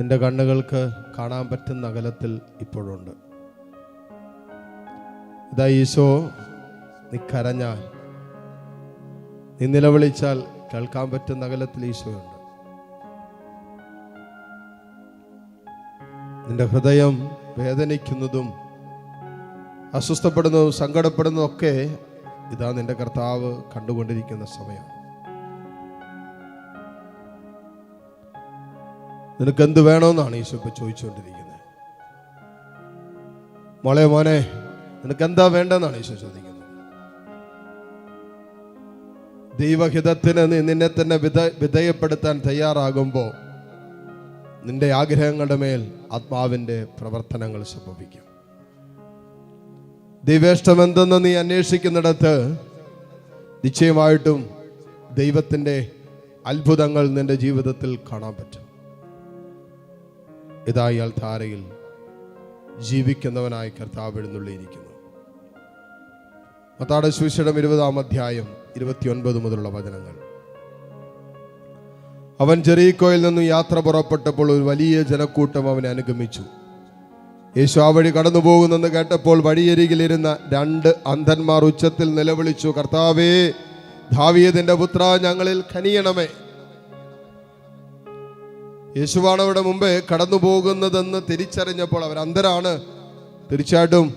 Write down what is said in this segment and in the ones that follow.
നിന്റെ കണ്ണുകൾക്ക് കാണാൻ പറ്റുന്ന അകലത്തിൽ ഇപ്പോഴുണ്ട്. ഇതാ ഈശോ നീ കരഞ്ഞാൽ നീ നിലവിളിച്ചാൽ കേൾക്കാൻ പറ്റുന്ന അകലത്തിൽ ഈശോയുണ്ട്. നിന്റെ ഹൃദയം വേദനിക്കുന്നതും അസ്വസ്ഥപ്പെടുന്നതും സങ്കടപ്പെടുന്നതും ഒക്കെ ഇതാ നിന്റെ കർത്താവ് കണ്ടുകൊണ്ടിരിക്കുന്ന സമയം. നിനക്ക് എന്ത് വേണമെന്നാണ് ഈശോ ഇപ്പൊ ചോദിച്ചുകൊണ്ടിരിക്കുന്നത്. മോളെ മോനെ നിനക്ക് എന്താ വേണ്ടെന്നാണ് ഈശോ ചോദിക്കുന്നത്. ദൈവഹിതത്തിന് നീ നിന്നെ തന്നെ വിധ വിധേയപ്പെടുത്താൻ തയ്യാറാകുമ്പോൾ നിന്റെ ആഗ്രഹങ്ങളുടെ മേൽ ആത്മാവിന്റെ പ്രവർത്തനങ്ങൾ സംഭവിക്കും. ദൈവേഷ്ടം എന്തെന്ന് നീ അന്വേഷിക്കുന്നിടത്ത് നിശ്ചയമായിട്ടും ദൈവത്തിന്റെ അത്ഭുതങ്ങൾ നിന്റെ ജീവിതത്തിൽ കാണാൻ പറ്റും. ഇതാ ഇയാൾ ധാരയിൽ ജീവിക്കുന്നവനായി കർത്താവ് എഴുന്നള്ളിയിരിക്കുന്നു. മത്താട് സുവിശേഷം ഇരുപതാം അധ്യായം ഇരുപത്തിയൊൻപത് മുതലുള്ള വചനങ്ങൾ. അവൻ ജെറീക്കോയിൽ നിന്നും യാത്ര പുറപ്പെട്ടപ്പോൾ ഒരു വലിയ ജനക്കൂട്ടം അവനെ അനുഗമിച്ചു. യേശു ആ വഴി കടന്നു പോകുന്നെന്ന് കേട്ടപ്പോൾ വഴിയരികിലിരുന്ന രണ്ട് അന്ധന്മാർ ഉച്ചത്തിൽ നിലവിളിച്ചു കർത്താവേ ധാവിയതിന്റെ പുത്ര ഞങ്ങളിൽ ഖനിയണമേ യേശുവാണ് അവിടെ മുമ്പേ കടന്നു പോകുന്നതെന്ന് തിരിച്ചറിഞ്ഞപ്പോൾ അവർ അന്ധരാണ്. തീർച്ചയായിട്ടും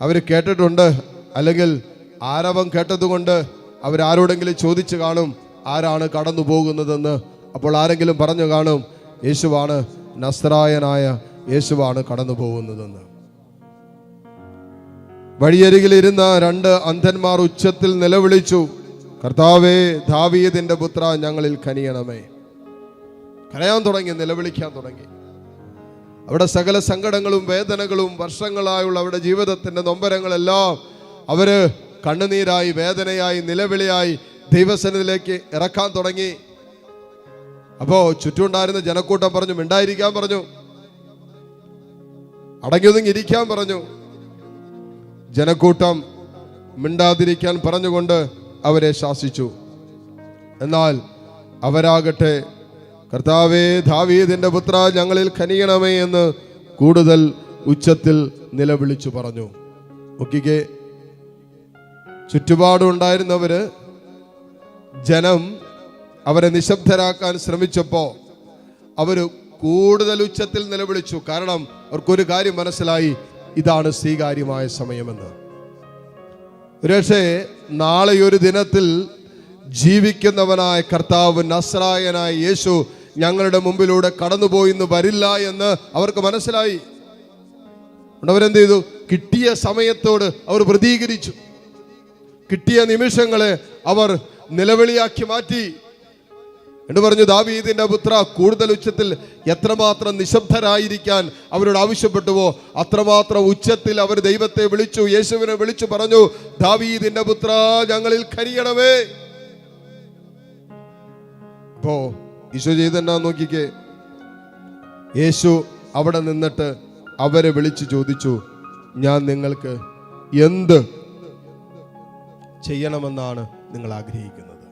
അവർ കേട്ടിട്ടുണ്ട്. അല്ലെങ്കിൽ ആരവം കേട്ടതുകൊണ്ട് അവരാരോടെങ്കിലും ചോദിച്ചു കാണും ആരാണ് കടന്നു പോകുന്നതെന്ന് അപ്പോൾ ആരെങ്കിലും പറഞ്ഞു കാണും യേശുവാണ് നസ്രായനായ യേശുവാണ് കടന്നു പോകുന്നതെന്ന് വഴിയരികിലിരുന്ന രണ്ട് അന്ധന്മാർ ഉച്ചത്തിൽ നിലവിളിച്ചു കർത്താവേ ദാവീദിന്റെ പുത്ര ഞങ്ങളിൽ കനിയണമേ. കരയാൻ തുടങ്ങി നിലവിളിക്കാൻ തുടങ്ങി. അവിടെ സകല സങ്കടങ്ങളും വേദനകളും വർഷങ്ങളായുള്ള അവരുടെ ജീവിതത്തിന്റെ നൊമ്പരങ്ങളെല്ലാം അവർ കണ്ണുനീരായി വേദനയായി നിലവിളിയായി ദൈവസന്നിധിയിലേക്ക് ഇറക്കാൻ തുടങ്ങി. അപ്പോൾ ചുറ്റുണ്ടായിരുന്ന ജനക്കൂട്ടം പറഞ്ഞു മിണ്ടായിരിക്കാൻ പറഞ്ഞു. അടങ്ങിയൊതുങ്ങി ഇരിക്കാൻ പറഞ്ഞു. ജനക്കൂട്ടം മിണ്ടാതിരിക്കാൻ പറഞ്ഞുകൊണ്ട് അവരെ ശാസിച്ചു. എന്നാൽ അവരാകട്ടെ കർത്താവേ ധാവീദിന്റെ പുത്ര ഞങ്ങളിൽ ഖനിയണമേ എന്ന് കൂടുതൽ ഉച്ചത്തിൽ നിലവിളിച്ചു പറഞ്ഞു. നോക്കിക്കേ ചുറ്റുപാടുണ്ടായിരുന്നവർ ജനം അവരെ നിശബ്ദരാക്കാൻ ശ്രമിച്ചപ്പോൾ അവർ കൂടുതൽ ഉച്ചത്തിൽ നിലവിളിച്ചു. കാരണം അവർക്കൊരു കാര്യം മനസ്സിലായി ഇതാണ് സ്വീകാര്യമായ സമയമെന്ന്. ഒരുപക്ഷെ നാളെ ഒരു ദിനത്തിൽ ജീവിക്കുന്നവനായ കർത്താവ് നസ്രായനായ യേശു ഞങ്ങളുടെ മുമ്പിലൂടെ കടന്നുപോയിന്ന് വരില്ല എന്ന് അവർക്ക് മനസ്സിലായി. അവരെന്ത് ചെയ്തു? കിട്ടിയ സമയത്തോട് അവർ പ്രതികരിച്ചു. കിട്ടിയ നിമിഷങ്ങളെ അവർ നിലവിളിയാക്കി മാറ്റി. എന്ന് പറഞ്ഞു ദാവീദിന്റെ പുത്ര കൂടുതൽ ഉച്ചത്തിൽ എത്രമാത്രം നിശബ്ദരായിരിക്കാൻ അവരോട് ആവശ്യപ്പെട്ടുവോ അത്രമാത്രം ഉച്ചത്തിൽ അവർ ദൈവത്തെ വിളിച്ചു യേശുവിനെ വിളിച്ചു പറഞ്ഞു ദാവീദിന്റെ പുത്ര ഞങ്ങളിൽ കരിയണമേ. അപ്പോ ഈശോ ചെയ്തെന്നാ നോക്കിക്കേ. യേശു അവിടെ നിന്നിട്ട് അവരെ വിളിച്ചു ചോദിച്ചു ഞാൻ നിങ്ങൾക്ക് എന്ത് ചെയ്യണമെന്നാണ് നിങ്ങൾ ആഗ്രഹിക്കുന്നത്?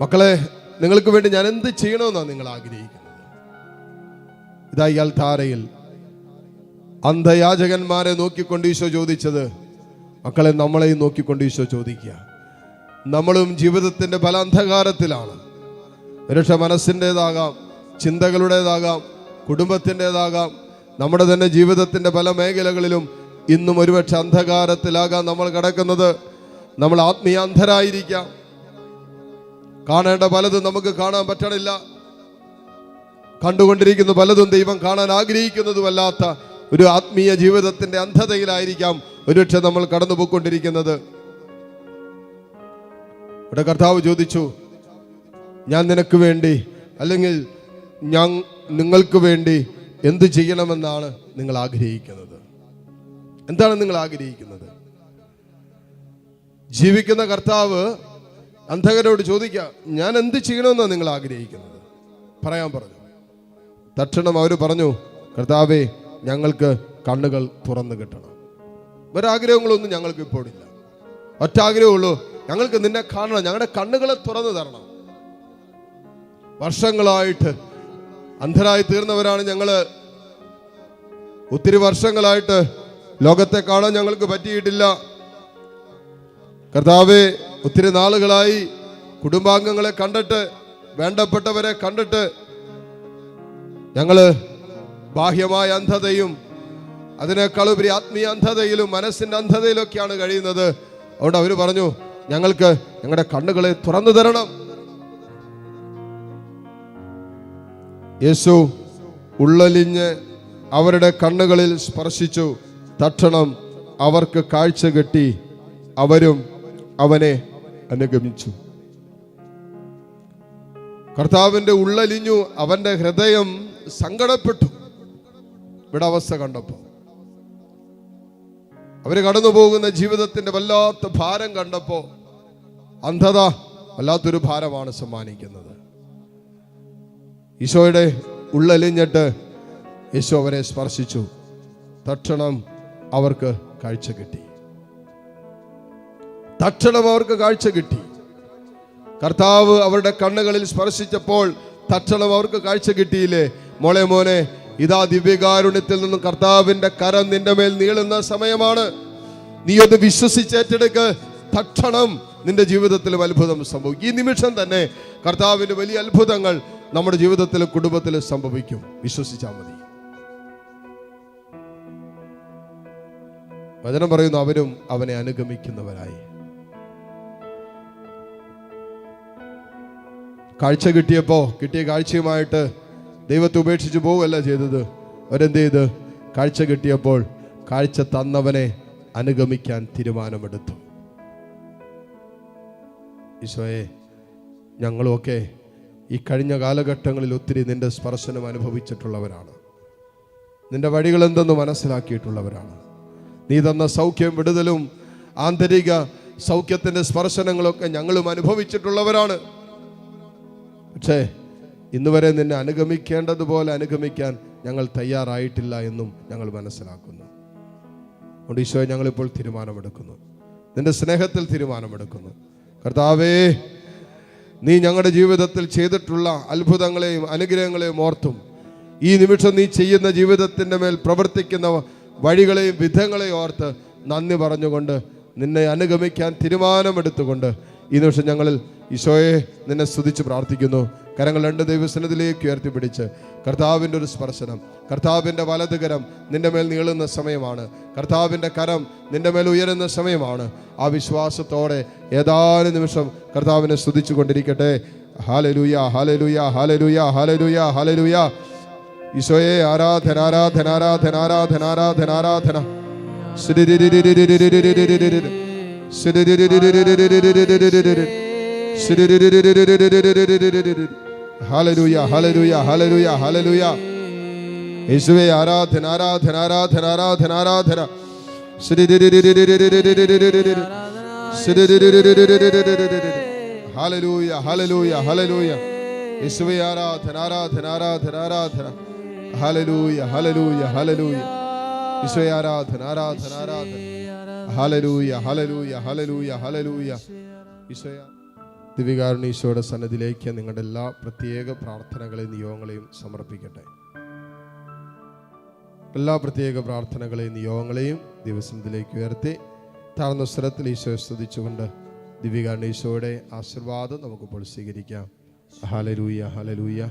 മക്കളെ നിങ്ങൾക്ക് വേണ്ടി ഞാൻ എന്ത് ചെയ്യണമെന്നാണ് നിങ്ങൾ ആഗ്രഹിക്കുന്നത്? ഇതാ ഇയാൾ ധാരയിൽ അന്ധയാചകന്മാരെ നോക്കിക്കൊണ്ട് ഈശോ ചോദിച്ചത്. മക്കളെ നമ്മളെയും നോക്കിക്കൊണ്ട് ഈശോ ചോദിക്കുക. നമ്മളും ജീവിതത്തിന്റെ പല അന്ധകാരത്തിലാണ് ഒരുപക്ഷെ മനസ്സിന്റേതാകാം ചിന്തകളുടേതാകാം കുടുംബത്തിന്റെതാകാം നമ്മുടെ തന്നെ ജീവിതത്തിന്റെ പല മേഖലകളിലും ഇന്നും ഒരുപക്ഷെ അന്ധകാരത്തിലാകാം നമ്മൾ കിടക്കുന്നത് നമ്മൾ ആത്മീയ അന്ധരായിരിക്കാം കാണേണ്ട പലതും നമുക്ക് കാണാൻ പറ്റണില്ല. കണ്ടുകൊണ്ടിരിക്കുന്ന പലതും ദൈവം കാണാൻ ആഗ്രഹിക്കുന്നതുമല്ലാത്ത ഒരു ആത്മീയ ജീവിതത്തിന്റെ അന്ധതയിലായിരിക്കാം ഒരുപക്ഷെ നമ്മൾ കടന്നു പോയിക്കൊണ്ടിരിക്കുന്നത് ഇവിടെ കർത്താവ് ചോദിച്ചു ഞാൻ നിനക്ക് വേണ്ടി അല്ലെങ്കിൽ ഞാൻ നിങ്ങൾക്ക് വേണ്ടി എന്ത് ചെയ്യണമെന്നാണ് നിങ്ങൾ ആഗ്രഹിക്കുന്നത്? എന്താണ് നിങ്ങൾ ആഗ്രഹിക്കുന്നത്? ജീവിക്കുന്ന കർത്താവ് അന്ധകരോട് ചോദിക്കുക ഞാൻ എന്ത് ചെയ്യണമെന്നാണ് നിങ്ങൾ ആഗ്രഹിക്കുന്നത്? പറയാൻ പറഞ്ഞു. തക്ഷണം അവർ പറഞ്ഞു കർത്താവേ ഞങ്ങൾക്ക് കണ്ണുകൾ തുറന്നു കിട്ടണം. ഒരാഗ്രഹങ്ങളൊന്നും ഞങ്ങൾക്ക് ഇപ്പോഴില്ല ഒറ്റ ആഗ്രഹമുള്ളൂ ഞങ്ങൾക്ക് നിന്നെ കാണണം. ഞങ്ങളുടെ കണ്ണുകളെ തുറന്നു തരണം. വർഷങ്ങളായിട്ട് അന്ധരായി തീർന്നവരാണ് ഞങ്ങൾ. ഒത്തിരി വർഷങ്ങളായിട്ട് ലോകത്തെ കാണാൻ ഞങ്ങൾക്ക് പറ്റിയിട്ടില്ല. കർത്താവെ ഒത്തിരി നാളുകളായി കുടുംബാംഗങ്ങളെ കണ്ടിട്ട് വേണ്ടപ്പെട്ടവരെ കണ്ടിട്ട് ഞങ്ങൾ ബാഹ്യമായ അന്ധതയും അതിനേക്കാളുപരി ആത്മീയ അന്ധതയിലും മനസ്സിന്റെ അന്ധതയിലൊക്കെയാണ് കഴിയുന്നത്. അതുകൊണ്ട് അവർ പറഞ്ഞു ഞങ്ങൾക്ക് ഞങ്ങളുടെ കണ്ണുകളെ തുറന്നു തരണം. യേശു ഉള്ളലിഞ്ഞ് അവരുടെ കണ്ണുകളിൽ സ്പർശിച്ചു. തട്ടണം അവർക്ക് കാഴ്ച കെട്ടി അവരും അവനെ അനുഗമിച്ചു. കർത്താവിന്റെ ഉള്ളലിഞ്ഞു അവന്റെ ഹൃദയം സങ്കടപ്പെട്ടു. വിടവസ്ഥ കണ്ടപ്പോൾ. അവർ കടന്നു പോകുന്ന വല്ലാത്ത ഭാരം കണ്ടപ്പോ അന്ധത വല്ലാത്തൊരു ഭാരമാണ് സമ്മാനിക്കുന്നത്. ഈശോയുടെ ഉള്ളലിഞ്ഞിട്ട് യേശോ അവരെ സ്പർശിച്ചു. തക്ഷണം അവർക്ക് കാഴ്ച കിട്ടി. തക്ഷണം അവർക്ക് കാഴ്ച കിട്ടി. കർത്താവ് അവരുടെ കണ്ണുകളിൽ സ്പർശിച്ചപ്പോൾ തക്ഷണം അവർക്ക് കാഴ്ച കിട്ടിയില്ലേ? മോളെ മോനെ ഇതാ ദിവ്യകാരുണ്യത്തിൽ നിന്നും കർത്താവിന്റെ കരം നിന്റെ മേൽ നീളുന്ന സമയമാണ്. നീ അത് വിശ്വസിച്ചേറ്റെടുക്ക്. തക്ഷണം നിന്റെ ജീവിതത്തിൽ അത്ഭുതം സംഭവിക്കും. ഈ നിമിഷം തന്നെ കർത്താവിന്റെ വലിയ അത്ഭുതങ്ങൾ നമ്മുടെ ജീവിതത്തിലും കുടുംബത്തിലും സംഭവിക്കും. വിശ്വസിച്ചാൽ മതി. വചനം പറയുന്നു അവരും അവനെ അനുഗമിക്കുന്നവരായി. കാഴ്ച കിട്ടിയപ്പോ കിട്ടിയ കാഴ്ചയുമായിട്ട് ദൈവത്തെ ഉപേക്ഷിച്ച് പോവുകയല്ല ചെയ്തത്. അവരെന്ത് ചെയ്ത് കാഴ്ച കിട്ടിയപ്പോൾ കാഴ്ച തന്നവനെ അനുഗമിക്കാൻ തീരുമാനമെടുത്തു. ഈശോയെ ഞങ്ങളുമൊക്കെ ഈ കഴിഞ്ഞ കാലഘട്ടങ്ങളിൽ ഒത്തിരി നിന്റെ സ്പർശനം അനുഭവിച്ചിട്ടുള്ളവരാണ്. നിന്റെ വഴികൾ എന്തെന്ന് മനസ്സിലാക്കിയിട്ടുള്ളവരാണ്. നീ തന്ന സൗഖ്യം വിടുതലും ആന്തരിക സൗഖ്യത്തിന്റെ സ്പർശനങ്ങളൊക്കെ ഞങ്ങളും അനുഭവിച്ചിട്ടുള്ളവരാണ്. പക്ഷേ ഇന്ന് വരെ നിന്നെ അനുഗമിക്കേണ്ടതുപോലെ അനുഗമിക്കാൻ ഞങ്ങൾ തയ്യാറായിട്ടില്ല എന്നും ഞങ്ങൾ മനസ്സിലാക്കുന്നു. അതുകൊണ്ട് ഈശോയെ ഞങ്ങളിപ്പോൾ തീരുമാനമെടുക്കുന്നു. നിന്റെ സ്നേഹത്തിൽ തീരുമാനമെടുക്കുന്നു. കർത്താവേ നീ ഞങ്ങളുടെ ജീവിതത്തിൽ ചെയ്തിട്ടുള്ള അത്ഭുതങ്ങളെയും അനുഗ്രഹങ്ങളെയും ഓർത്തും ഈ നിമിഷം നീ ചെയ്യുന്ന ജീവിതത്തിന്റെ മേൽ പ്രവർത്തിക്കുന്ന വഴികളെയും വിധങ്ങളെയും ഓർത്ത് നന്ദി പറഞ്ഞുകൊണ്ട് നിന്നെ അനുഗമിക്കാൻ തീരുമാനമെടുത്തുകൊണ്ട് ഈ നിമിഷം ഞങ്ങളിൽ ഈശോയെ നിന്നെ സ്തുതിച്ച് പ്രാർത്ഥിക്കുന്നു. കരങ്ങൾ രണ്ട് ദൈവസനത്തിലേക്ക് ഉയർത്തിപ്പിടിച്ച് കർത്താവിന്റെ ഒരു സ്പർശനം കർത്താവിന്റെ വലതുകരം നിന്റെ മേൽ നീളുന്ന സമയമാണ് കർത്താവിന്റെ കരം നിന്റെ മേൽ ഉയരുന്ന സമയമാണ്. ആ വിശ്വാസത്തോടെ ഏതാനും നിമിഷം കർത്താവിനെ സ്തുതിച്ചു കൊണ്ടിരിക്കട്ടെ. ഹാലലൂയ ഹാലലൂയ ഹാലലൂയ ഹാലലൂയ ഹാലലൂയ ഈശോയെ ആരാധന ആരാധന ആരാധന ആരാധന ആരാധന ആരാധന. ഹല്ലേലൂയ ഹല്ലേലൂയ ഹല്ലേലൂയ ഹല്ലേലൂയ യേശുവേ ആരാധന ആരാധന ആരാധന ആരാധന ആരാധന. ഹല്ലേലൂയ ഹല്ലേലൂയ ഹല്ലേലൂയ യേശുവേ ആരാധന ആരാധന ആരാധന ആരാധന. ഹല്ലേലൂയ ഹല്ലേലൂയ ഹല്ലേലൂയ യേശുവേ ആരാധന ആരാധന ആരാധന. ഹല്ലേലൂയ ഹല്ലേലൂയ ഹല്ലേലൂയ ഹല്ലേലൂയ ഈശോയ ദിവികാരുണ്യ ഈശോയുടെ സന്നദ്ധിയിലേക്ക് നിങ്ങളുടെ എല്ലാ പ്രത്യേക പ്രാർത്ഥനകളെയും നിയോഗങ്ങളെയും സമർപ്പിക്കട്ടെ. എല്ലാ പ്രത്യേക പ്രാർത്ഥനകളെയും നിയോഗങ്ങളെയും ദിവസത്തിലേക്ക് ഉയർത്തി താഴ്ന്ന സ്വരത്തിൽ ഈശോയെ സ്തുതിച്ചുകൊണ്ട് ദിവികാരുണീശോയുടെ ആശീർവാദം നമുക്കിപ്പോൾ സ്വീകരിക്കാം. ഹലലൂയ ഹലലൂയ